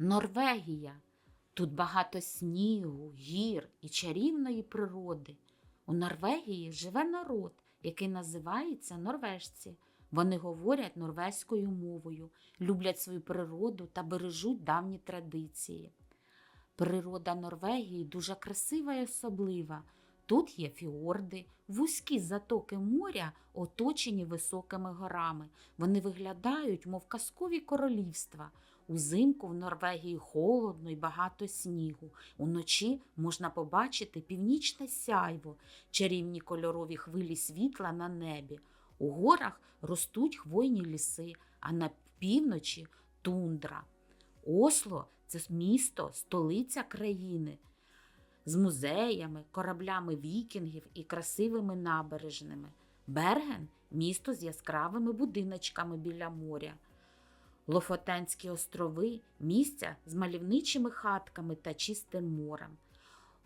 Норвегія. Тут багато снігу, гір і чарівної природи. У Норвегії живе народ, який називається норвежці. Вони говорять норвезькою мовою, люблять свою природу та бережуть давні традиції. Природа Норвегії дуже красива і особлива. Тут є фіорди, вузькі затоки моря, оточені високими горами. Вони виглядають, мов казкові королівства. Узимку в Норвегії холодно і багато снігу. Уночі можна побачити північне сяйво, чарівні кольорові хвилі світла на небі. У горах ростуть хвойні ліси, а на півночі тундра. Осло це місто, столиця країни з музеями, кораблями вікінгів і красивими набережними. Берген місто з яскравими будиночками біля моря. Лофотенські острови місця з мальовничими хатками та чистим морем.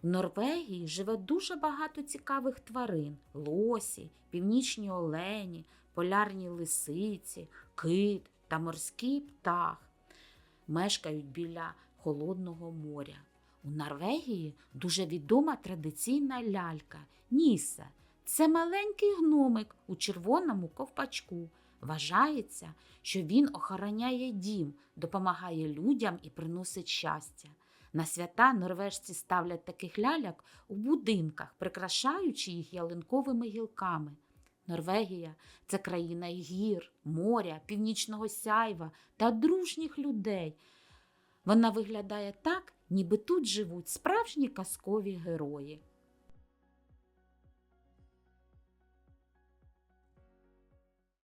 В Норвегії живе дуже багато цікавих тварин: лосі, північні олені, полярні лисиці, кит та морський птах. Мешкають біля холодного моря. У Норвегії дуже відома традиційна лялька Нісе. Це маленький гномик у червоному ковпачку. Вважається, що він охороняє дім, допомагає людям і приносить щастя. На свята норвежці ставлять таких ляльок у будинках, прикрашаючи їх ялинковими гілками. Норвегія це країна гір, моря, північного сяйва та дружніх людей. Вона виглядає так, ніби тут живуть справжні казкові герої.